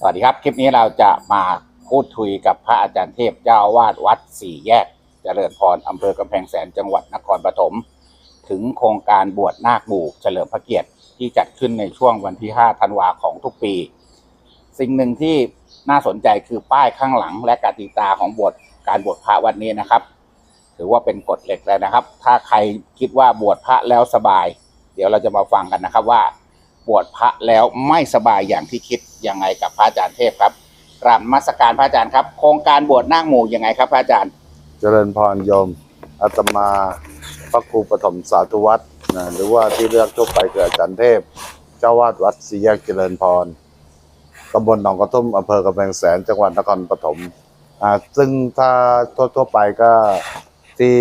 สวัสดีครับ คลิปนี้เราจะมาพูดคุยกับพระอาจารย์เทพเจ้าวาดวัดสี่แยก เจริญพรอำเภอกำแพงแสนจังหวัดนครปฐมถึงโครงการบวชนาคหมู่เฉลิมพระเกียรติที่จัดขึ้นในช่วงวันที่ 5 ธันวาของทุกปี สิ่งหนึ่งที่น่าสนใจคือป้ายข้างหลังและกติกาของบวชการบวชพระวันนี้นะครับ ถือว่าเป็นกฎเหล็กเลยนะครับ ถ้าใครคิดว่าบวชพระแล้วสบาย เดี๋ยวเราจะมาฟังกันนะครับว่า บวชพระแล้วไม่สบายอย่างที่คิดยังไงกับพระอาจารย์เทพครับกราบมัสการพระอาจารย์ครับ โครงการบวชนาคหมู่ยังไงครับพระอาจารย์ เจริญพรโยมอาตมาพระครูปฐมสาธุวัดนะหรือว่าที่เรียกทั่วไปคืออาจารย์เทพ เจ้าวาดวัดสี่แยกเจริญพรตำบลหนองกระทุ่มอำเภอกำแพงแสนจังหวัดนครปฐมอ่าซึ่งถ้าทั่วๆไปก็ที่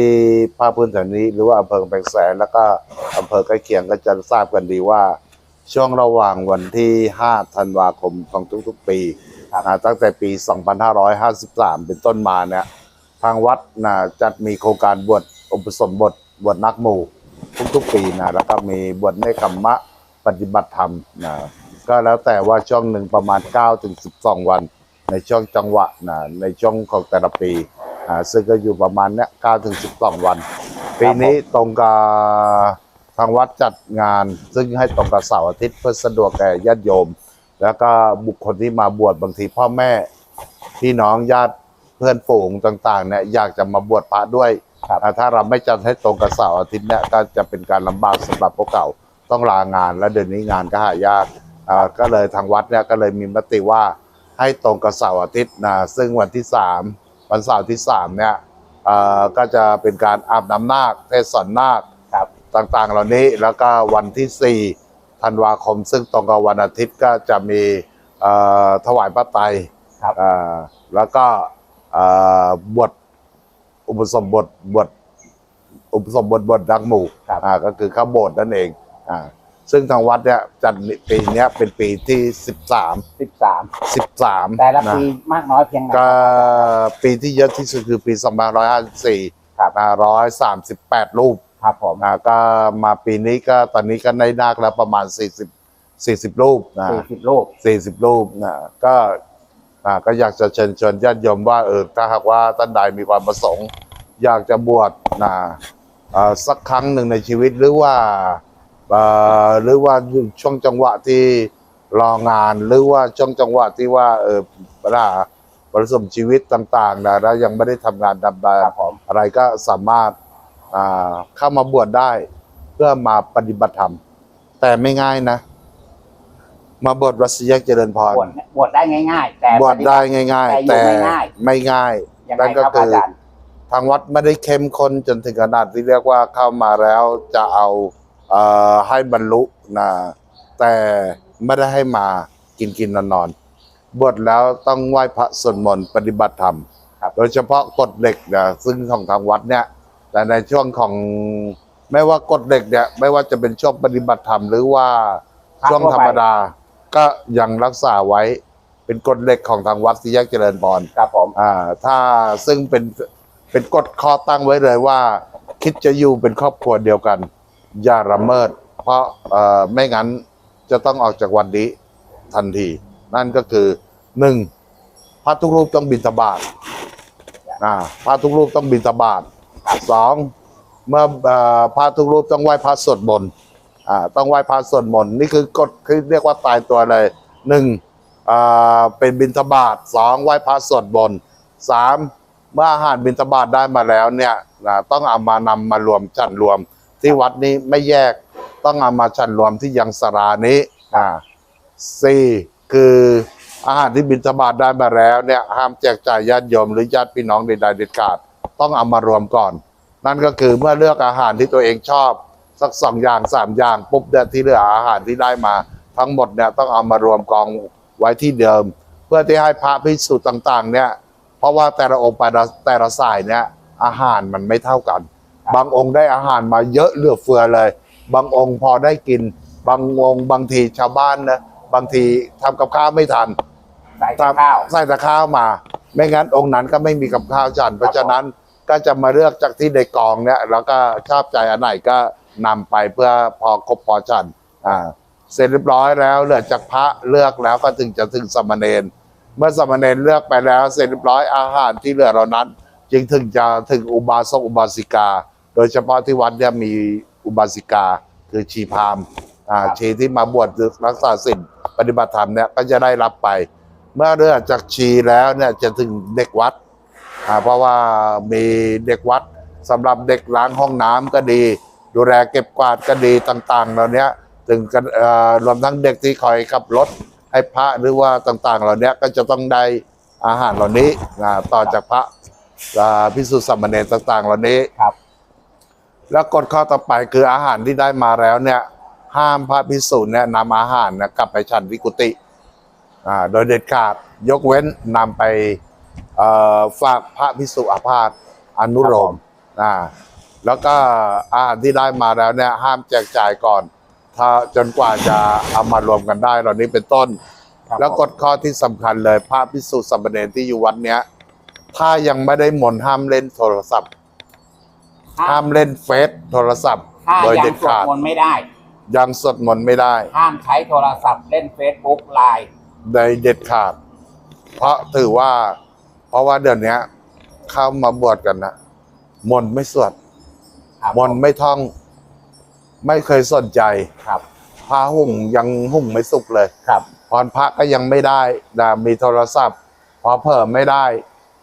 ภาคพื้นแถวนี้หรือว่าอำเภอกำแพงแสนแล้วก็อำเภอใกล้เคียงก็จะทราบกันดีว่า ช่วงระหว่างวันที่ 5 ธันวาคมของทุกๆ ปีครับอ่าตั้งแต่ปี 2553 เป็นต้นมาเนี่ยทางวัดนะจัดมีโครงการบวชอุปสมบทบวชนักหมู่ทุกๆ ปีนะแล้วก็มีบวชในคำมะปฏิบัติธรรมนะก็แล้วแต่ว่าช่วงหนึ่งประมาณ 9 ถึง 12 วัน ในช่วงจังหวะนะในช่วงของแต่ละปีอ่าซึ่งก็อยู่ประมาณเนี้ย9ถึง 12 วัน ปีนี้ตรงกับ ทางวัดจัดงาน ซึ่งให้ตรงกับเสาร์อาทิตย์เพื่อสะดวกแก่ญาติโยม แล้วก็บุคคลที่มาบวชบางทีพ่อแม่พี่น้องญาติเพื่อนฝูงต่างๆเนี่ยอยากจะมาบวชพระด้วยครับอ่าถ้าเราไม่จัดให้ตรงกับเสาร์อาทิตย์เนี่ยก็จะเป็นการลำบากสำหรับพวกเขาต้องลางาน และเดือนนี้งานก็หายากอ่าก็เลยทางวัดเนี่ยก็เลยมีมติว่าให้ตรงกับเสาร์อาทิตย์นะซึ่งวันที่สามวันเสาร์ที่สามเนี่ยอ่าก็จะเป็นการอาบน้ำนาคเทศสอนนาคครับ ต่างๆ เหล่านี้แล้วก็วันที่4ธันวาคม ซึ่งตรงกับวันอาทิตย์ก็จะมีเอ่อถวายพระไตรครับอ่าแล้วก็เอ่อบวชอุปสมบทบวชอุปสมบทบวชดักหมู่ครับอ่าก็คือข้าโบสถ์นั่นเองอ่าซึ่งทางวัดเนี่ยจัดปีเนี้ยเป็นปีที่ 13 13 13 แต่ละนปีมากน้อยเพียงไหนก็ปีที่เยอะที่สุดคือปี 2554 ครับ138 รูป ครับผมอ่าก็มาปีนี้ก็ตอนนี้ก็ได้นาคแล้วประมาณ 40 40 รูปนะ40รูป 40 รูปนะก็อ่าก็อยากจะเชิญชวนญาติโยมว่าเออถ้าหากว่าท่านใดมีความประสงค์ อยากจะบวชนะอ่าสักครั้งหนึ่งในชีวิตหรือว่าอ่าหรือว่าช่วงจังหวะที่รองานหรือว่าช่วงจังหวะที่ว่าเออปัญหาประสมชีวิตต่างๆนะแล้วยังไม่ได้ทำงานดำครับผมอะไรก็สามารถอ่า เข้ามาบวชได้ เพื่อมาปฏิบัติธรรม แต่ไม่ง่ายนะ มาบวชวัดศรีแยกเจริญพรบวชเนี่ยบวชได้ง่าย ๆ แต่บวชได้ง่าย ๆ แต่แต่อยู่ไม่ง่ายไม่ง่ายยังไงนั่นคก็รับคือาจารย์ทางวัดไม่ได้เข้มข้นจนถึงขนาดที่เรียกว่าเข้ามาแล้วจะเอาเอ่อให้บรรลุนะแต่ไม่ได้ให้มากินกินนอนนอนๆบวชแล้วต้องไหว้พระสวดมนต์ปฏิบัติธรรมครับโดยเฉพาะกฎเหล็กนะซึ่งของทางวัดเนี่ย แต่ในช่วงของไม่ว่ากฎเหล็กเนี่ยไม่ว่าจะเป็นช่วงปฏิบัติธรรมหรือว่าพระช่วงทั่วไปธรรมดา ก็ยังรักษาไว้เป็นกฎเหล็กของทางวัดสี่แยกเจริญพรครับผมอ่า ถ้าซึ่งเป็นเป็นกฎข้อตั้งไว้เลยว่า คิดจะอยู่เป็นครอบครัวเดียวกัน อย่าละเมิด เพราะเอ่อไม่งั้นจะต้องออกจากวันนี้ทันที นั่นก็คือหนึ่งพระทุกรูปต้องบิณฑบาตอ่าพระทุกรูปต้องบิณฑบาต สองเมื่อพระทุกรูปต้องไหว้พระสวดมนต์อ่าต้องไหว้พระสวดมนต์นี่คือกฎคือเรียกว่าตายตัวเลยหนึ่งอ่าเป็นบิณฑบาตสองไหว้พระสวดมนต์สามเมื่ออาหารบิณฑบาตได้มาแล้วเนี่ยนะต้องเอามานำมารวมฉันรวม ที่วัดนี้ไม่แยกต้องเอามาฉันรวมที่ยังสรานี้อ่าสี่คืออาหารที่บิณฑบาตได้มาแล้วเนี่ยห้ามแจกจ่ายญาติโยมหรือญาติพี่น้องใดๆเด็ดขาด ต้องเอามารวมก่อน นั่นก็คือเมื่อเลือกอาหารที่ตัวเองชอบ สักสองอย่างสามอย่างปุ๊บเนี่ยที่เหลืออาหารที่ได้มา ทั้งหมดเนี่ยต้องเอามารวมกองไว้ที่เดิม เพื่อที่ให้พระพิสุต่างๆ เนี่ยเพราะว่าแต่ละองค์แต่ละแต่ละสายเนี่ยอาหารมันไม่เท่ากัน บางองค์ได้อาหารมาเยอะเหลือเฟือเลย บางองค์พอได้กิน บางองค์บางทีชาวบ้านนะบางทีทำกับข้าวไม่ทันใส่ข้าวใส่แต่ข้าวมา ไม่งั้นองค์นั้นก็ไม่มีกับข้าวจันเพราะฉะนั้น ก็จะมาเลือกจากที่ในกองเนี่ยแล้วก็ชอบใจอันไหนก็นำไปเพื่อพอครบพอจันอ่าเสร็จเรียบร้อยแล้วเหลือจากพระเลือกแล้วก็ถึงจะถึงสามเณรเมื่อสามเณรเลือกไปแล้ว เสร็จเรียบร้อยอาหารที่เหลือเหล่านั้น จึงถึงจะถึงอุบาสกอุบาสิกา โดยเฉพาะที่วัดเนี่ยมีอุบาสิกาคือชีพามอ่าชีที่มาบวชรักษาศีลปฏิบัติธรรมเนี่ยก็จะได้รับไป เมื่อเลือกจากชีแล้วเนี่ยจะถึงเด็กวัด เพราะว่ามีเด็กวัดสำหรับเด็กล้างห้องน้ำก็ดี ดูแลเก็บกวาดก็ดีต่างๆ เหล่านี้ถึงกันเอ่อรวมทั้งเด็กที่คอยขับรถให้พระหรือว่าต่างๆ เหล่านี้ก็จะต้องได้อาหารเหล่านี้อ่าต่อจากพระอ่าพิสุทธิสามเณรต่าง ๆ เหล่านี้ครับ แล้วกฎข้อต่อไปคืออาหารที่ได้มาแล้วเนี่ย ห้ามพระพิสุเนี่ยนำอาหารเนยกลับไปฉันวิกุติอ่าโดยเด็ดขาดยกเว้นนำไปเอ่อ ฝากพระพิสุอาพาธอนุโลมอ่าแล้วก็อาหารที่ได้มาแล้วเนี่ยห้ามแจกจ่ายก่อน ถ้าจนกว่าจะเอามารวมกันได้เหล่านี้เป็นต้นครับแล้วกฎข้อที่สำคัญเลยพระพิสุสามเณรที่อยู่วัดเนี้ย ถ้ายังไม่ได้มนต์ห้ามเล่นโทรศัพท์ ห้ามเล่นเฟซโทรศัพท์ถ้าโดยยัเด็งดสวดขาดมนต์ไม่ได้ ยังสวดมนต์ไม่ได้ ห้ามใช้โทรศัพท์เล่น Facebook ไลน์โดยเด็ดขาด เพราะถือว่าเพ ราะว่าเดี๋ยวนี้เข้ามาบวชกันนะมนต์ไม่สวดครับมนต์ไม่ท่อง ไม่เคยสนใจครับพระหุ่งยังหุ่งไม่สุกเลยครับ พรพระก็ยังไม่ได้นะมีโทรศัพท์ พอเพิ่มไม่ได้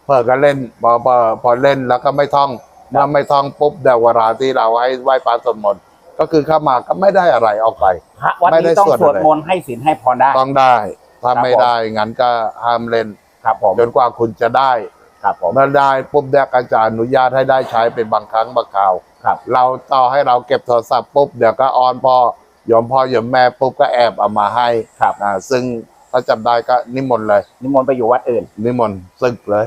เพิ่มก็เล่นพอพอพอเล่นแล้วก็ไม่ท่องเมื่อไม่ท่องปุ๊บเดี๋ยวเวลาที่เราให้ไหว้พระสวดมนต์ก็คือเข้ามาก็ไม่ได้อะไรออกไป พระวัดไม่ได้นี้ต้องสวดสวดอะไร มนต์ให้ศีลให้พรได้ ต้องได้ ถ้าครับไม่ได้งั้นก็ห้ามเล่น ครับผมจนกว่าคุณจะได้ครับผมเมื่อได้ปุ๊บเดี๋ยวอาจารย์อนุญาตให้ได้ใช้เป็นบางครั้งบางคราวครับ เราต่อให้เราเก็บโทรศัพท์ปุ๊บเดี๋ยวก็ออนพ่อยอมพ่อยอมแม่ปุ๊บก็แอบเอามาให้ครับอ่าซึ่งถ้าจำได้ก็นิมนต์เลย นิมนต์ไปอยู่วัดอื่น นิมนต์ซึกเลย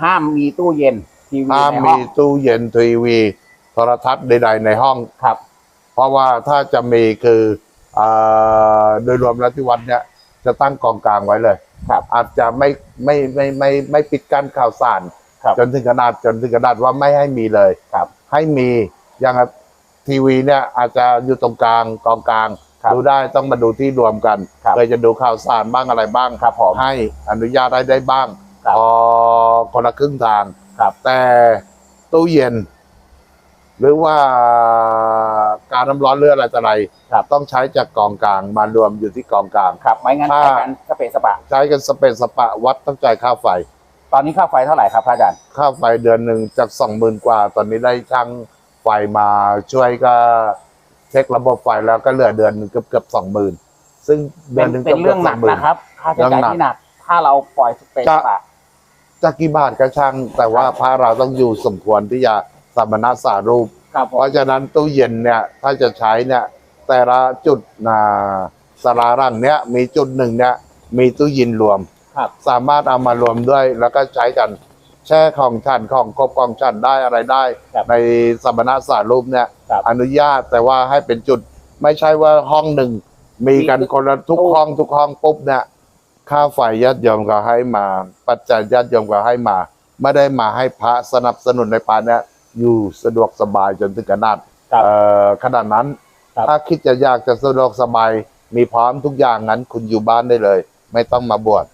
ห้ามมีตู้เย็นทีวีห้ามในห้มีองตู้เย็นทีวี โทรทัศน์ใดๆในห้อง ครับ เพราะว่าถ้าจะมีคืออ่าโดยรวมแล้วที่วัดเนี่ยจะตั้งกองกลางไว้เลย ครับอาจจะไม่ไม่ไม่ไม่ไม่ปิดกั้นข่าวสาร ครับจนถึงขนาดจนถึงขนาดว่าไม่ให้มีเลยครับ ให้มีอย่างทีวีเนี่ยอาจจะอยู่ตรงกลางกองกลางครับดูได้ต้องมาดูที่รวมกันครับเคยจะดูข่าวสารบ้างอะไรบ้างครับผมให้อนุญาตให้ได้บ้างครับพอคนละครึ่งทางครับ แต่ตู้เย็น หรือว่า การน้ำร้อนเลือดอะไรต่ออะไร ครับ ต้องใช้จากกองกลางมารวมอยู่ที่กองกลาง ครับ ไม่งั้นถ้าใช้กันสเปซสปะ ใช้กันสเปนสปะวัดต้องจ่ายค่าไฟ ตอนนี้ค่าไฟเท่าไหร่ครับพระอาจารย์ ค่าไฟเดือนหนึ่งจากสองหมื่นกว่า ตอนนี้ได้ช่างไฟมาช่วยก็เช็คระบบไฟแล้วก็เหลือเดือนหนึงเกือบเกือบสองหมื่นซึ่งเดืเป็อนนหนึ่งเป็นเรื่องหนักกืบๆ20,000 นะครับ ค่าใช้จ่ายเรื่องหนักที่หนัก ถ้าเราปล่อยสเปซสปะ จะกี่บาทก็ช่าง แต่ว่าพระเราต้องอยู่สมควรที่จะสมณสารูป ครับผเพมราะฉะนั้นตู้เย็นเนี่ยถ้าจะใช้เนี่ย แต่ละจุดนะสารารังเนี่ยมีจุดหนึ่งเนี่ยมีตู้เย็นรวม ครับ สามารถเอามารวมด้วยแล้วก็ใช้กันแช่ของชันของครบของชันได้อะไรได้ ครับในสมณสารูปเนี่ยครับอนุญาตแต่ว่าให้เป็นจุดไม่ใช่ว่าห้องหนึ่ง มีกันมีคนละทุกตู้ ห้องทุกห้องปุ๊บเนี่ยค่าไฟญาติโยมก็ให้มา ปัจจัยญาติโยมก็ให้มา ไม่ได้มาให้พระสนับสนุนในปานเนี่ย อยู่สะดวกสบายจนถึงขนาดครับเอ่อขนาดนั้น ครับถ้าคิดจะอยากจะสะดวกสบายมีพร้อมทุกอย่างงั้น คุณอยู่บ้านได้เลย ไม่ต้องมาบวช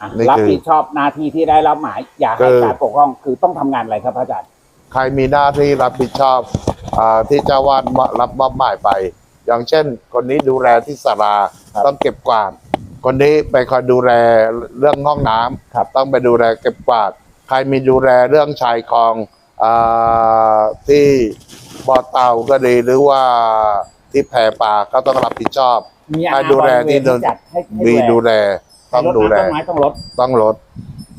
อะนี่รับคือผิดชอบหน้าที่ที่ได้รับหมาย อย่าให้คือ การปกครองคือต้องทำงานอะไรครับพระอาจารย์ ใครมีหน้าที่รับผิดชอบอาที่เจ้าวาดมอบรับมอบหมายไป อย่างเช่น คนนี้ดูแลที่ศาลาครับ ต้องเก็บกวาด คนนี้ไปคอยดูแลเรื่องห้องน้ำครับ ต้องไปดูแลเก็บกวาด ใครมีดูแลเรื่องชายคลองอา ที่บ่อเต่าก็ดีหรือว่าที่แพป่าก็ต้องรับผิดชอบมีใครอาณาดูแลบริเวที่ณเดินที่จัดให้ให้มีดูแลให้ต้องรดดูแลน้ำต้นไม้ต้องลดต้องลด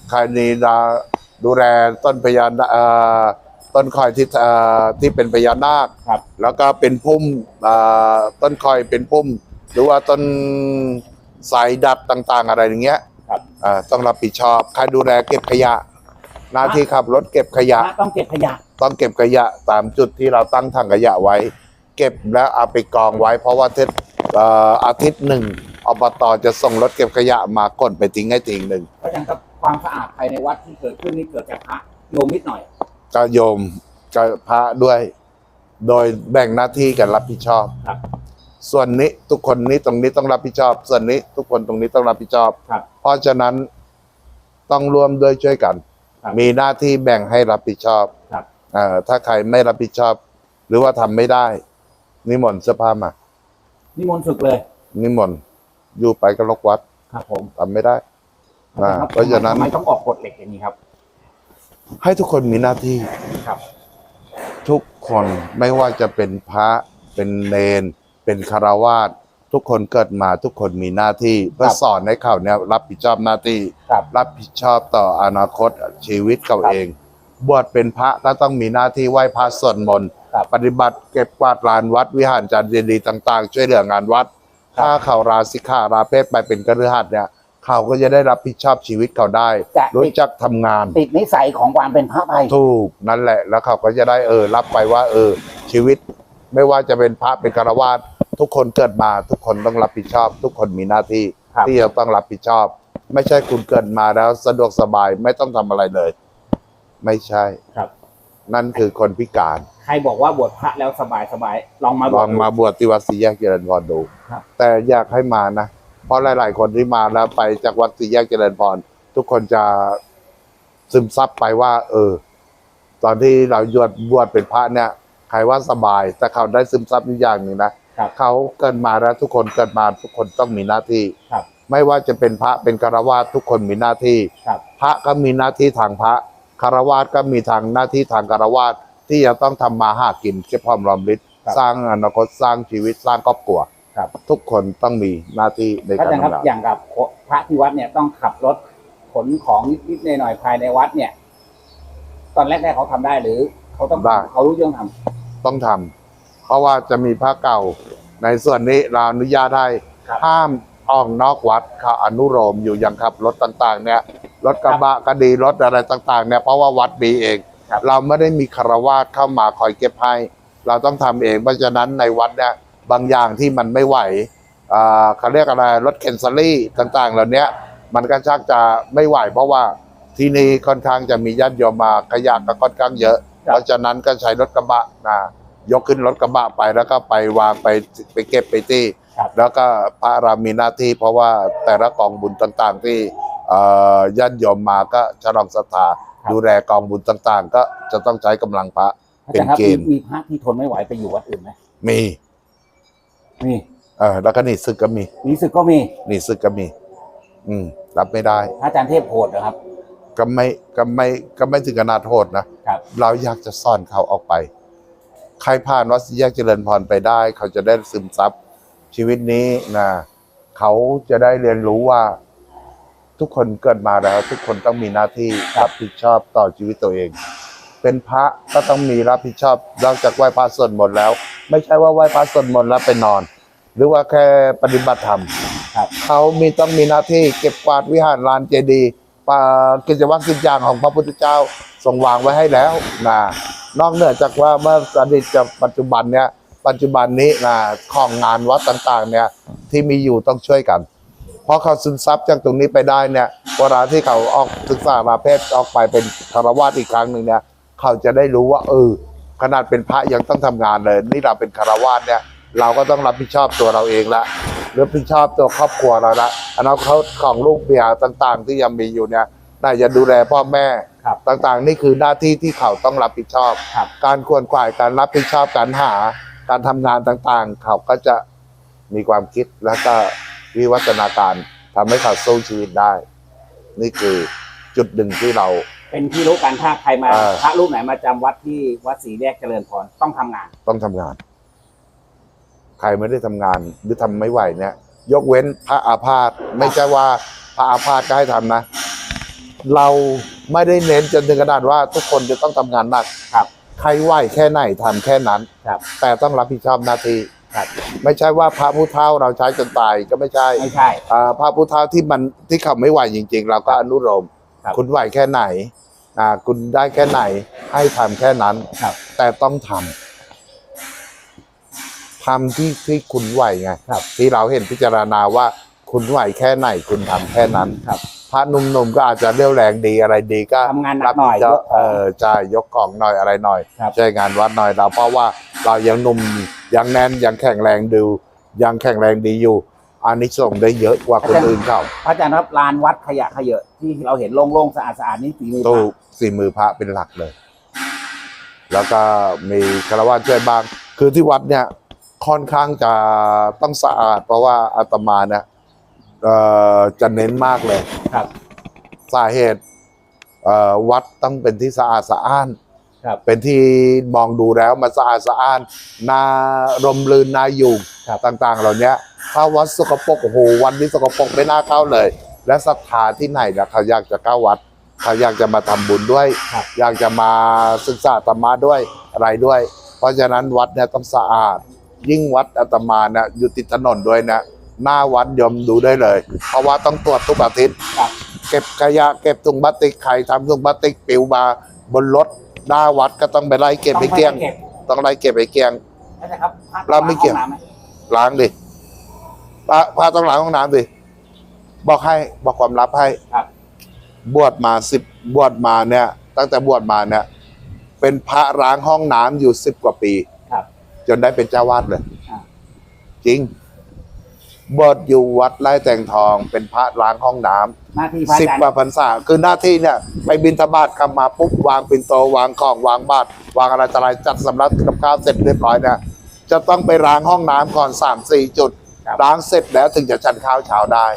ใครนีดาดูแลต้นพญานาคเอ่อต้นคอยที่เอ่อที่เป็นพญานาคครับแล้วก็เป็นพุ่มเอ่อต้นคอยเป็นพุ่ม หรือว่าต้นสายดัดต่าง ๆ อะไรอย่างเงี้ยครับอ่าต้องรับผิดชอบใครดูแลเก็บขยะ หน้าที่ขับรถเก็บขยะพระต้องเก็บขยะ ต้องเก็บขยะตามจุดที่เราตั้งถังขยะไว้ เก็บแล้วเอาไปกองไว้ เพราะว่าเทศเอ่ออาทิตย์หนึ่งอบตจะส่งรถเก็บขยะมากดไปทิ้งให้ทิ้งหนึ่งเพราะฉะนั้นครับความสะอาดภายในวัดที่เกิดขึ้นนี่เกิดจากพระโยมนิดหน่อยก็โยมกับพระด้วย โดยแบ่งหน้าที่กันรับผิดชอบครับ ส่วนนี้ทุกคนนี้ตรงนี้ต้องรับผิดชอบ ส่วนนี้ทุกคนตรงนี้ต้องรับผิดชอบครับเพราะฉะนั้นต้องร่วมด้วยช่วยกัน ครับมีหน้าที่แบ่งให้รับผิดชอบครับ เอ่อถ้าใครไม่รับผิดชอบ หรือว่าทำไม่ได้ นิมนต์เสื้อผ้ามา นิมนต์ศึกเลยนิมนต์อยู่ไปก็ลกวัดครับผมทำไม่ได้ อ่าคบเพราะฉะนั้น ทำไมต้องออกกฎเหล็กอย่างนี้ครับ ให้ทุกคนมีหน้าที่ ครับ ทุกคนไม่ว่าจะเป็นพระเป็นเนน เป็นคารวาส ทุกคนเกิดมาทุกคนมีหน้าที่เพื่อสอนให้เขาเนี่ยรับผิดชอบหน้าที่ ครับรับผิดชอบต่ออนาคตชีวิตเขาครับเอง บวชเป็นพระก็ต้องมีหน้าที่ไหว้พระสวดมนต์ครับปฏิบัติเก็บกวาดลานวัดวิหารจารย์เจดีย์ต่าง ๆ ช่วยเหลืองานวัด ครับ ถ้าเขาราสิกขาราเพศไปเป็นกฤหัสถ์เนี่ย เขาก็จะได้รับผิดชอบชีวิตเขาได้ จะรู้จักทำงาน ติดนิสัยของความเป็นพระไปถูกนั่นแหละแล้วเขาก็จะได้เออรับไปว่า เออ ชีวิตไม่ว่าจะเป็นพระเป็นคารวาส ทุกคนเกิดมาทุกคนต้องรับผิดชอบ ทุกคนมีหน้าที่ครับ ที่จะต้องรับผิดชอบ ไม่ใช่คุณเกิดมาแล้วสะดวกสบายไม่ต้องทำอะไรเลย ไม่ใช่ ครับ นั่นคือคนพิการ ใครบอกว่าบวชพระแล้วสบายสบายลองมาบลวอชงมาบวชที่วัดสี่แยกเจริญพรดู ครับ แต่อยากให้มานะ เพราะหลาย ๆ คนที่มาแล้วไปจากวัดสี่แยกเจริญพรทุกคนจะซึมซับไปว่า เออ ตอนที่เราบวชบวชเป็นพระเนี่ย ใครว่าสบาย แต่เขาได้ซึมซับอยู่อย่างหนึ่งนะ ครับเขาเกิดมาแล้วทุกคนเกิดมาทุกคนต้องมีหน้าที่ครับไม่ว่าจะเป็นพระเป็นคารวาสทุกคนมีหน้าที่ ครับ พระก็มีหน้าที่ทางพระคารวาสก็มีทางหน้าที่ทางคารวาสที่จะต้องทำมาหากินเก็บพร้อมรอมริบครับสร้างอนาคตสร้างชีวิตสร้างครอบครัวครับ ทุกคนต้องมีหน้าที่ในพระการอาจารย์ครับทำงานอย่างกับพระที่วัดเนี่ยต้องขับรถขนของนิดๆหน่อยๆภายในวัดเนี่ย ตอนแรกๆเขาทำได้หรือเขาต้องเขารู้เรื่องทำต้องทำเพ ราะว่าจะมีพระเก่า ในส่วนนี้เราอนุญาตให้ครับห้ามออกนอกวัดเขาอนุโลมอยู่อย่างขับรถต่างๆ เนี่ยรถกระบะก็ดีรถอะไรต่างๆ เนี่ยเพราะว่าวัดมีเองครับเราไม่ได้มีคารวาสเข้ามาคอยเก็บให้ เราต้องทำเองเพราะฉะนั้นในวัดเนี่ยบางอย่างที่มันไม่ไหวอ่าเขาเรียกอะไรรถเคนซารี่ต่างๆ เหล่านี้มันก็ชักจะไม่ไหว เพราะว่าที่นี่ค่อนข้างจะมีญาติโยมมาขยะก็ค่อนข้างเยอะ เพราะฉะนั้นก็ใช้รถกระบะนะ ยกขึ้นรถกระบะไปแล้วก็ไปวางไปไปเก็บไปที่ ครับ แล้วก็พระเรามีหน้าที่เพราะว่าแต่ละกองบุญต่างๆ ที่เอ่อญาติโยมมาก็ฉลองศรัทธาดูแลกองบุญต่างๆ ก็จะต้องใช้กำลังพระ อาจารย์ครับเป็นเกมีณฑ์ มีพระที่ทนไม่ไหวไปอยู่วัดอื่นไหมมีมีเออแล้วก็หนีศึกก็มีมีศึกก็มีหนีศึกก็มี อืม รับไม่ได้ พระอาจารย์เทพโหดนะครับ ก็ไม่ก็ไม่ก็ไม่ถึงขนาดโทษนะครับ เราอยากจะซ่อนเขาออกไป ใครผ่านวัดสี่แยกเจริญพรไปได้ เขาจะได้ซึมซับชีวิตนี้นะเขาจะได้เรียนรู้ว่า ทุกคนเกิดมาแล้ว ทุกคนต้องมีหน้าที่รับผิดชอบต่อชีวิตตัวเอง เป็นพระก็ต้องมีรับผิดชอบนอกจากไหว้พระสวดมนต์แล้ว ไม่ใช่ว่าไหว้พระสวดมนต์แล้วไปนอน หรือว่าแค่ปฏิบัติธรรมครับเขามีต้องมีหน้าที่เก็บกวาดวิหารลานเจดีย์ปากิจวัตรสิบอย่างของพระพุทธเจ้าทรงวางไว้ให้แล้วนะ นอกเหนือจากว่าเมื่ออดีตกับปัจจุบันเนี้ยปัจจุบันนี้นะของงานวัดต่างๆเนี่ยที่มีอยู่ต้องช่วยกัน เพราะเขาซึมซับจากตรงนี้ไปได้เนี่ยเวลาที่เขาออกศึกษาลาเพศออกไปเป็นคารวาสอีกครั้งหนึ่งเนี่ยเขาจะได้รู้ว่าเออขนาดเป็นพระยังต้องทำงานเลย นี่เราเป็นคารวาสเนี่ยเราก็ต้องรับผิดชอบตัวเราเองละรับผิดชอบตัวครอบครัวเราละอนาคตของลูกเมียต่าง ๆ ที่ยังมีอยู่เนี่ยน่าจะดูแลพ่อแม่ ครับต่างๆ นี่คือหน้าที่ที่เขาต้องรับผิดชอบ ครับ การควรขวายการรับผิดชอบการหา การทำงานต่างๆ เขาก็จะมีความคิดแล้วก็วิวัฒนาการทำให้เขาสู้ชีวิตได้ นี่คือจุดหนึ่งที่เรา เป็นที่รู้กันถ้าใครมาเออพระรูปไหนมาจำวัดที่วัดศรีแยกเจริญพรต้องทำงาน ต้องทำงาน ใครไม่ได้ทำงานหรือทำไม่ไหวเนี่ย ยกเว้นพระอาพาธไม่ใช่ว่าพระอาพาธก็ให้ทำนะ เราไม่ได้เน้นจนถึงขนาดว่าทุกคนจะต้องทำงานหนักครับ ใครไหวแค่ไหนทำแค่นั้น ครับ แต่ต้องรับผิดชอบหน้าที่ครับ ไม่ใช่ว่าพระผู้เฒ่าเราใช้จนตายก็ไม่ใช่ไม่ใช่ อ่าพระผู้เฒ่าที่มันที่เขาไม่ไหวจริง ๆ เราก็อนุโลมครับ คุณไหวแค่ไหนอ่าคุณได้แค่ไหนให้ทำแค่นั้น ครับ แต่ต้องทำทำที่ที่คุณไหวไงครับ ที่เราเห็นพิจารณาว่าคุณไหวแค่ไหนคุณทำแค่นั้นครับ พระหนุ่มๆก็อาจจะเรี่ยวแรงดีอะไรดีก็ทำงานหนักหน่อยรับผิดชบยกของเออใช่ยกของหน่อยอะไรหน่อยครับใช่งานวัดหน่อยเราเพราะว่าเรายังหนุ่มยังแน่นยังแข็งแรงดูยังแข็งแรงดีอยู่อันนี้ส่งส์ได้เยอะกว่าคนอื่นเขาพระอาจารย์ครับลานวัดขยะขยะที่เราเห็นโล่งๆสะอาดสะอาดนี่ฝีมือพตู้ระสี่มือพระเป็นหลักเลย แล้วก็มีคารวะช่วยบ้าง คือที่วัดเนี่ยค่อนข้างจะต้องสะอาด เพราะว่าอาตมาเนี่ย เอ่อจะเน้นมากเลย ครับ สาเหตุเอ่อวัดต้องเป็นที่สะอาดสะอ้าน ครับ เป็นที่มองดูแล้วมันสะอาดสะอ้านน่ารมรื่นน่าอยู่ครับ ต่างๆ เหล่านี้ถ้าวัดสกปรกโอ้โหวันนี้สกปรกไม่น่าเข้าเลย และศรัทธาที่ไหนนะเขาอยากจะเข้าวัด เขาอยากจะมาทำบุญด้วย ครับ อยากจะมาศึกษาธรรมะด้วยอะไรด้วย เพราะฉะนั้นวัดเนี่ยต้องสะอาด ยิ่งวัดอาตมาเนี่ยอยู่ติดถนนด้วยนะ หน้าวัดยมดูได้เลย เพราะว่าต้องตรวจทุกอาทิตย์ครับเก็บขยะเก็บถุงพลาสติกใครทำถุงพลาสติกปิวมาบนรถหน้าวัดก็ต้องไปไล่เก็บไปเกลี้ยง ต้องไปเก็บต้องไล่เก็บไปเกลี้ยงพระอาจารย์ครับพะเราไม่เกี่ยวห้องน้ำไหมล้างดิพระพระต้องล้างห้องน้ำดิบอกให้บอกความลับให้ครับบวชมาสิบบวชมาเนี่ย ตั้งแต่บวชมาเนี่ย เป็นพระล้างห้องน้ำอยู่สิบกว่าปีครับจนได้เป็นเจ้าวาดเลยอ่าจริง บวชอยู่วัดไร่แต่งทองเป็นพระล้างห้องน้ำหน้าที่พระสิบอาจารย์กว่าพรรษาคือหน้าที่เนี่ย ไปบินทบาทกลับมาปุ๊บวางปิ่นโตวางของวางบาตรวางอะไรต่ออะไรจัดสำรับกับข้าวเสร็จเรียบร้อยเนี่ยจะต้องไปล้างห้องน้ำก่อนสามสี่จุดครับล้างเสร็จแล้วถึงจะฉันข้าวเช้าได้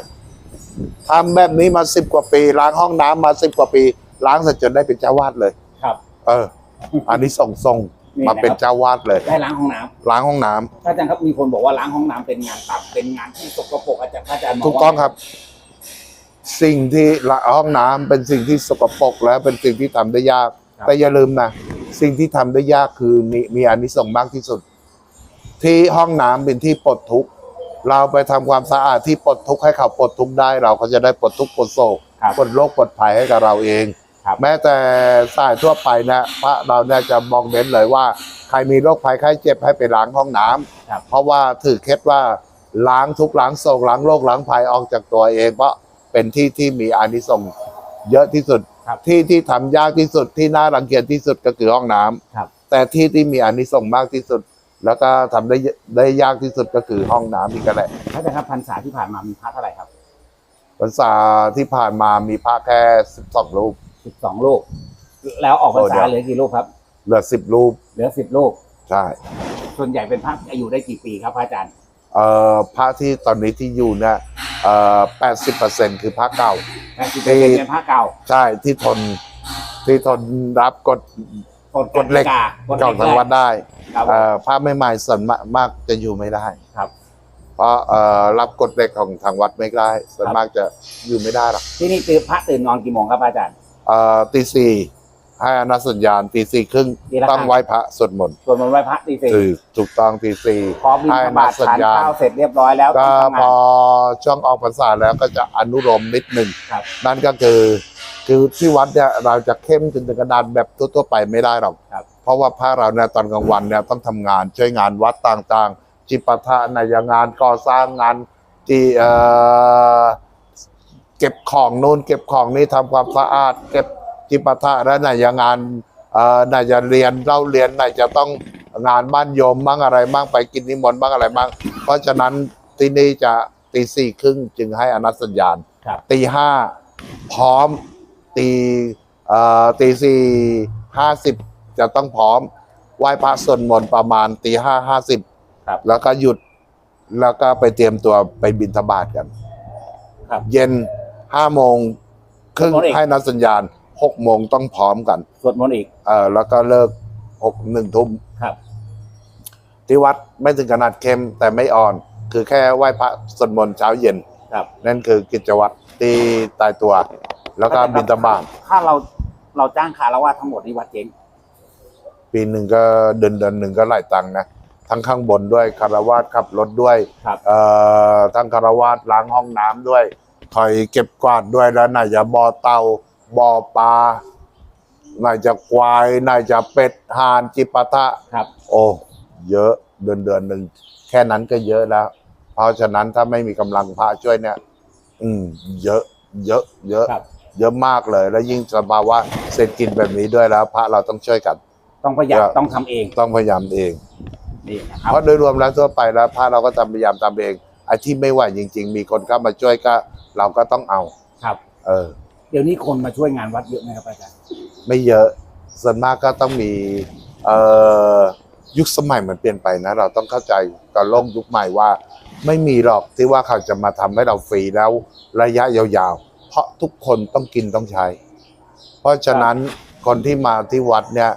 ทำแบบนี้มาสิบกว่าปีล้างห้องน้ำมาสิบกว่าปี ล้างเสร็จจนได้เป็นเจ้าวาดเลย ครับ เออ อันนี้ส่งทรงนี่ มาเป็นนะครับเจ้าวาดเลยได้ล้างห้องน้ำล้างห้องน้ำพระอาจารย์ครับมีคนบอกว่าล้างห้องน้ำเป็นงานต่ำเป็นงานที่สกปรกอาจารย์พระอาจารย์มถูกว่าต้องครับ สิ่งที่ละห้องน้ำเป็นสิ่งที่สกปรกและเป็นสิ่งที่ทำได้ยาก แต่อย่าลืมนะ สิ่งที่ทำได้ยากคือมีมีอานิสงส์มากที่สุด ที่ห้องน้ำเป็นที่ปลดทุกข์เราไปทำความสะอาดที่ปลดทุกข์ให้เขาปลดทุกข์ได้ เราก็จะได้ปลดทุกข์ปลดโศกครับ ปลดโรคปลดภัยให้กับเราเองครับ แม้แต่สายทั่วไปนะพระเราเนี่ยจะมองเน้นเลยว่า ใครมีโรคภัยไข้เจ็บให้ไปล้างห้องน้ำครับเพราะว่าถือเคล็ดว่าล้างทุกข์ล้างโศกล้างโรคล้างภัยออกจากตัวเอง เพราะเป็นที่ที่มีอานิสงส์เยอะที่สุดครับที่ที่ทำยากที่สุดที่น่ารังเกียจที่สุดก็คือห้องน้ำครับแต่ที่ที่มีอานิสงส์มากที่สุด แล้วก็ทำได้ได้ยากที่สุดก็คือห้องน้ำนี่ก็แหละพระอาจารย์ครับพรรษาที่ผ่านมามีพระเท่าไหร่ครับพรรษาที่ผ่านมามีพระแค่สิบสองรูป สิบสองลูก แล้วออกพรรโอ้เดี๋ษายวเหลือกี่ลูกครับ เหลือสิบรูปเหลือสิบลูก ใช่ส่วนใหญ่เป็นพระอายุได้กี่ปีครับพระอาจารย์ เอ่อพระที่ตอนนี้ที่อยู่เนี่ยเอ่อแปดสิบเปอร์เซ็นคือพระเก่า แปดสิบเปอร์เซ็นต์เป็นพระเก่าใช่ที่ทนที่ทนรับกฎกฎเหล็กกฎเหเก่าล็กทางวัดได้ครับเอ่อพระใหม่ๆส่วนมากจะอยู่ไม่ได้ ครับ เพราะเอ่อรับกฎเหล็กของทางวัดไม่ได้ส่วนมากจะอยู่ไม่ได้หรอกที่นี่ตื่นพระตื่นนอนกี่โมงครับพระอาจารย์เอ่อ ตีสี่ให้อนัตสัญญาณตีสี่ครึ่งตีละครั้งต้องไหว้พระสวดมนต์ส่วนมนต์ไหว้พระตีสี่คือถูกต้องตีสี่พอบินให้ธอนับาตตสัญทานญาณข้าวเสร็จเรียบร้อยแล้วก็ต้องทำพงาอน ช่วงออกพรรษาแล้วก็จะอนุโลมนิดหนึ่งครับ นั่นก็คือคือที่วัดเนี่ยเราจะเข้มจนถึงกระดานแบบทั่วๆไปไม่ได้หรอก ครับ เพราะว่าพระเราเนี่ยตอนกลางวันเนี่ยต้องทำงานช่วยงานวัดต่างๆ จิปาถะนายงานก่อสร้างงานที่เอ่อ เก็บของนู่นเก็บของนี่ทำความสะอาด เก็บจิปาถะและนายงานเอ่อนายจะเรียนเล่าเรียนนายจะต้องงานบ้านโยมบ้างอะไรบ้างไปกินนิมนต์บ้างอะไรบ้างเพราะฉะนั้นที่นี่จะตีสี่ครึ่งจึงให้อนัตสัญญาณครับตีห้าพร้อมตีเอ่อตีสี่ห้าสิบจะต้องพร้อมไหว้พระสวดมนต์ประมาณตีห้าห้าสิบครับแล้วก็หยุดแล้วก็ไปเตรียมตัวไปบินทบาทกันครับเย็น ห้าโมงครึ่งสวดมนต์อีก ให้นัดสัญญาณหกโมงต้องพร้อมกัน สวดมนต์อีกเออแล้วก็เลิกหกหนึ่งทุ่มครับ ที่วัดไม่ถึงขนาดเข้มแต่ไม่อ่อน คือแค่ไหว้พระสวดมนต์เช้าเย็น ครับ นั่นคือกิจวัตรที่ตายตัว แล้วก็บินตบาทถ้าเราเราจ้างคารวะทั้งหมดนี่วัดเจ๊งปีหนึ่งก็เดือนเดือนหนึ่งก็หลายตังค์นะทั้งข้างบนด้วยคารวาสขับรถด้วยครับ เอ่อทั้งคารวาสล้างห้องน้ำด้วย คอยเก็บกวาดด้วยแล้วไหนจะบ่อเตาบ่อปลาไหนจะควายไหนจะเป็ดห่านจิปาถะครับ โอ้เยอะเดือนเดือนหนึ่งแค่นั้นก็เยอะแล้ว เพราะฉะนั้นถ้าไม่มีกำลังพระช่วยเนี่ย อืม เยอะ เยอะ เยอะ ครับ เยอะมากเลย แล้วยิ่งสภาวะเศรษฐกิจแบบนี้ด้วยแล้ว พระเราต้องช่วยกัน ต้องประหยัดครับ ต้องทำเองต้องพยายามเอง นี่นะครับเพราะโดยรวมแล้วทั่วไปแล้วพระเราก็ทำพยายามทำเองไอ้ที่ไม่ไหวจริง ๆ มีคนเข้ามาช่วยก็ เราก็ต้องเอา ครับ เออ เดี๋ยวนี้คนมาช่วยงานวัดเยอะไหมครับอาจารย์ไม่เยอะส่วนมากก็ต้องมีเอ่อยุคสมัยมันเปลี่ยนไปนะ เราต้องเข้าใจกับโลกยุคใหม่ว่า ไม่มีหรอกที่ว่าเขาจะมาทำให้เราฟรีแล้วระยะยาวๆ เพราะทุกคนต้องกินต้องใช้ เพราะฉะนั้นคนที่มาที่วัดเนี่ย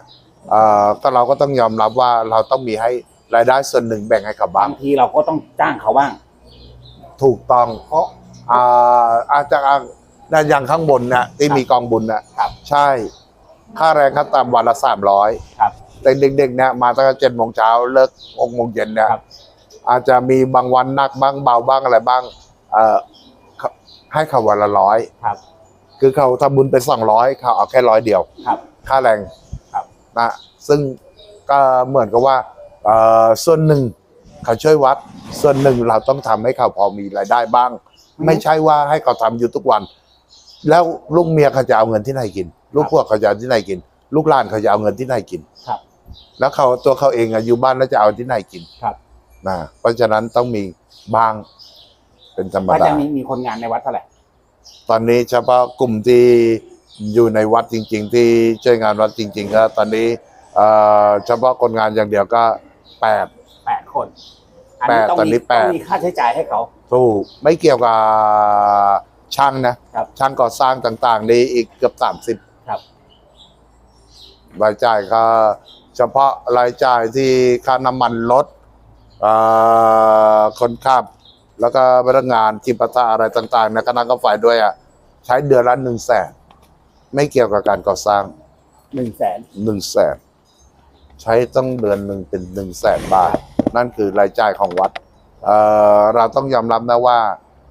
เอ่อก็เราก็ต้องยอมรับว่าเราต้องมีให้รายได้ส่วนหนึ่งแบ่งให้กับบ้าบางงทีเราก็ต้องจ้างเขาบ้าง ถูกต้องเพราะ อ่าอาจจะด้านอย่างข้างบนเนี่ยที่ครับมีกองบุญเนี่ยครับใช่ ค่าแรงขั้นต่ำวันละสามร้อยครับแต่เด็กๆเนี่ยมาตั้งแต่เจ็ดโมงเช้าเลิกหกโมงเย็นเนี่ยครับอาจจะมีบางวันหนักบ้างเบาบ้างอะไรบ้าง เอ่อเขาให้เขาวันละร้อยครับ คือเขาทำบุญเป็นสองร้อยเขาเอาแค่ร้อยเดียวครับ ค่าแรงครับนะซึ่งก็เหมือนกับว่าเอ่อส่วนหนึ่งเขาช่วยวัด ส่วนหนึ่งเราต้องทำให้เขาพอมีรายได้บ้าง ไม่ใช่ว่าให้เขาทำอยู่ทุกวัน แล้วลูกเมียเขาจะเอาเงินที่ไหนกิน ลูกพวกเขาจะเอาที่ไหนกิน ลูกหลานเขาจะเอาเงินที่ไหนกินครับ แล้วเขาตัวเขาเองอะอยู่บ้านแล้วจะเอาที่ไหนกินครับนะเพราะฉะนั้นต้องมีบ้างเป็นธรรมอาจาดารย์มีมีคนงานในวัดเท่าไหร่ตอนนี้เฉพาะกลุ่มที่อยู่ในวัดจริง ๆ ที่ช่วยงานวัดจริง ๆ ก็ตอนนี้เอ่อเฉพาะคนงานอย่างเดียวก็แปดแปดคน อันนี้แปดต้องตอนนี้มีแปด ต้องมีค่าใช้จ่ายให้เขา ถูกไม่เกี่ยวกับช่างนะครับช่างก่อสร้างต่างๆนี่อีกเกือบสามสิบครับ รายจ่ายก็เฉพาะรายจ่ายที่ค่าน้ำมันรถเอ่อคนขับ แล้วก็พนักงานจิปาถะอะไรต่างๆในคณะกรรมฝ่ายด้วยอะ ใช้เดือนละหนึ่งแสนไม่เกี่ยวกับการก่อสร้างหนึ่งแสนหนึ่งแสนใช้ต้องเดือนหนึ่งเป็นหนึ่งแสนบาท นั่นคือรายจ่ายของวัดเอ่อเราต้องยอมรับนะว่า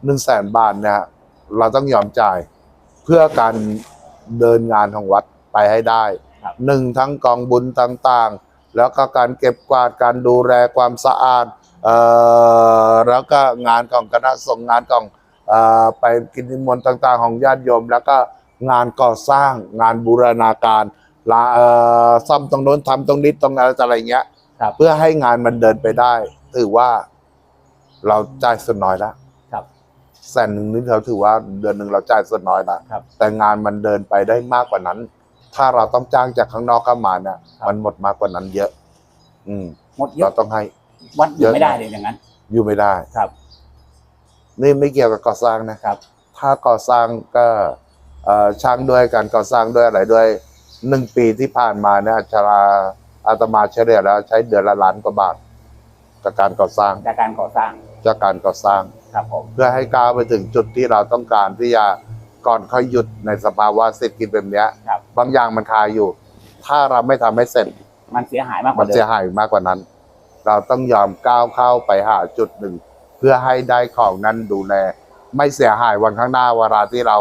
หนึ่งแสนบาทเนี่ยเราต้องยอมจ่ายเพื่อการเดินงานของวัดไปให้ได้ครับหนึ่งทั้งกองบุญต่างๆ แล้วก็การเก็บกวาดการดูแลความสะอาดเอ่อแล้วก็งานของคณะสงฆ์งานของเอ่อไปกินนิมนต์ต่าง ๆ ของญาติโยม แล้วก็งานก่อสร้างงานบูรณาการลาเอ่อซ่อมตรงโน้นทำตรงนี้ตรงนั้นอะไรเงี้ย ครับ เพื่อให้งานมันเดินไปได้ ถือว่าเราจ่ายส่วนน้อยแล้วครับ แสนหนึ่งนี่เราถือว่าเดือนหนึ่งเราจ่ายส่วนน้อยแล้วครับ แต่งานมันเดินไปได้มากกว่านั้น ถ้าเราต้องจ้างจากข้างนอกเข้ามาเนี่ยครับ มันหมดมากกว่านั้นเยอะ อืม หมดเยเราอะต้องให้ วัดอเยยู่อะ ไม่ได้เลยอย่างนั้น อยู่ไม่ได้ ครับ นี่ไม่เกี่ยวกับก่อสร้างนะครับ ถ้าก่อสร้างก็เอ่อช่างด้วยการก่อสร้างด้วยอะไรด้วยหนึ่งปีที่ผ่านมาเนี่ยอัชรา อาตมาเฉลี่ยแล้วใช้เดือนละล้านกว่าบาทจากการก่อสร้างจากการก่อสร้างจากการก่อสร้างครับผมเพื่อให้ก้าวไปถึงจุดที่เราต้องการที่จะก่อนค่อยหยุดในสภาวะเศรษฐกิจแบบเนี้ยครับบางอย่างมันคาอยู่ ถ้าเราไม่ทำให้เสร็จ มันเสียหายมากกมัว่านเดิเสียมหายมากกว่านั้น เราต้องยอมก้าวเข้าไปหาจุดหนึ่ง เพื่อให้ได้ของนั้นดูแลไม่เสียหายวันข้างหน้าเวลาที่เรา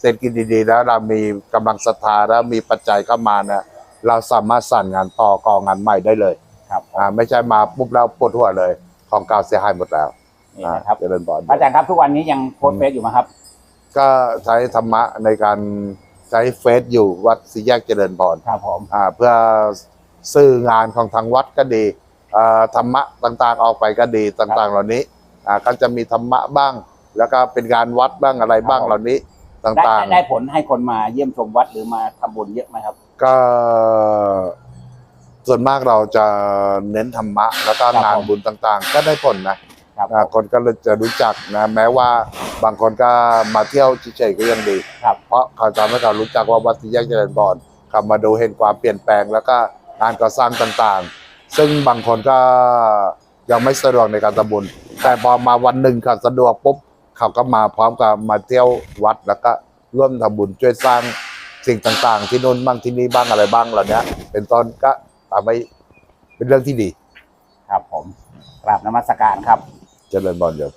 เศรษฐกิจดีๆ แล้วเรามีกำลังศรัทธาแล้วมีปัจจัยเข้ามาเนี่ย เราสามารถสั่นงานต่อกองงานใหม่ได้เลยครับอ่าไม่ใช่มาปุ๊บแล้วปวดหัวเลย ของเก่าเสียหายหมดแล้วนี่นะครับเจริญพรพระอาจารย์ครับทุกวันนี้ยังโพสต์เฟซอยู่ไหมครับ ก็ใช้ธรรมะในการใช้เฟซอยู่วัดสี่แยกเจริญพรครับผมอ่าเพื่อสื่องานของทางวัดก็ดีอ่าธรรมะต่างๆออกไปก็ดีต่างๆ เหล่านี้อ่าก็จะมีธรรมะบ้าง แล้วก็เป็นการวัดบ้างอะไรบ้างเหล่านี้ตได้่างได้ผลให้คนมาเยี่ยมชมวัดหรือมาทำบุญเยอะไหมครับๆ ก็ส่วนมากเราจะเน้นธรรมะ แล้วก็ครับงานผมบุญต่างๆ ก็ได้ผลนะครับอ่าผมคนก็เลยจะรู้จักนะแม้ว่าบางคนก็มาเที่ยวเฉยๆก็ยังดีครับเพราะเขาทำให้เขารู้จักว่าวัดสี่แยกเจริญพรเขามาดูเห็นความเปลี่ยนแปลง แล้วก็งานก่อสร้างต่างๆ ซึ่งบางคนก็ยังไม่สะดวกในการทำบุญ แต่พอมาวันหนึ่งเขาสะดวกปุ๊บเขาก็มาพร้อมกับมาเที่ยววัดแล้วก็ร่วมทำบุญช่วยสร้าง สิ่งต่างๆ ที่นู่นบ้างที่นี่บ้างอะไรบ้างเหล่านี้เป็นต้นก็ทำให้เป็นเรื่องที่ดี ครับผมกราบนมัสการครับ เจริญพรเดี๋ยว